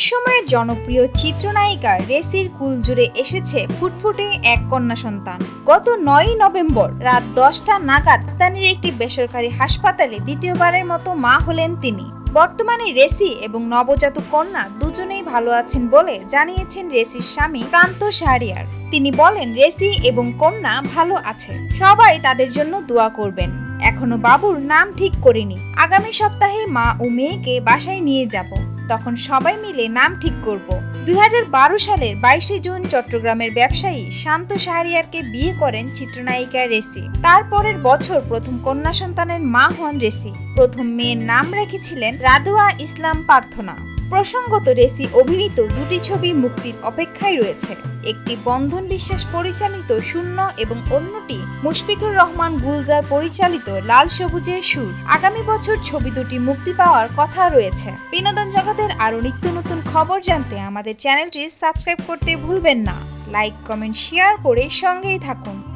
একসময়ের জনপ্রিয় চিত্রনায়িকা রেসির কুল জুড়ে এসেছে ফুটফুটে এক কন্যা সন্তান। গত নয়ই নভেম্বর রাত দশটা নাগাদ স্থানীয় একটি বেসরকারি হাসপাতালে দ্বিতীয়বারের মতো মা হলেন তিনি। বর্তমানে রেসি এবং নবজাতক কন্যা দুজনেই ভালো আছেন বলে জানিয়েছেন রেসির স্বামী প্রান্ত শাহরিয়ার। তিনি বলেন, রেসি এবং কন্যা ভালো আছে। সবাই তাদের জন্য দোয়া করবেন। এখনও বাবুর নাম ঠিক করিনি। আগামী সপ্তাহে মা ও মেয়েকে বাসায় নিয়ে যাব। তখন সবাই মিলে নাম ঠিক করব। দুই হাজার বারো সালের বাইশে জুন চট্টগ্রামের ব্যবসায়ী শান্ত শাহরিয়ারকে বিয়ে করেন চিত্রনায়িকা রেসি। তারপরের বছর প্রথম কন্যা সন্তানের মা হন রেসি। প্রথম মেয়ের নাম রেখেছিলেন রাধুয়া ইসলাম প্রার্থনা। প্রসঙ্গত রেসি অভিনীত দুটি ছবি মুক্তির অপেক্ষায় রয়েছে। একটি বন্ধন বিশ্বাস পরিচালিত শূন্য এবং অন্যটি মুশফিকুর রহমান গুলজার পরিচালিত লাল সবুজের সুর। আগামী বছর ছবি দুটি মুক্তি পাওয়ার কথা রয়েছে। বিনোদন জগতের আরও নিত্য নতুন খবর জানতে আমাদের চ্যানেলটি সাবস্ক্রাইব করতে ভুলবেন না। লাইক, কমেন্ট, শেয়ার করে সঙ্গেই থাকুন।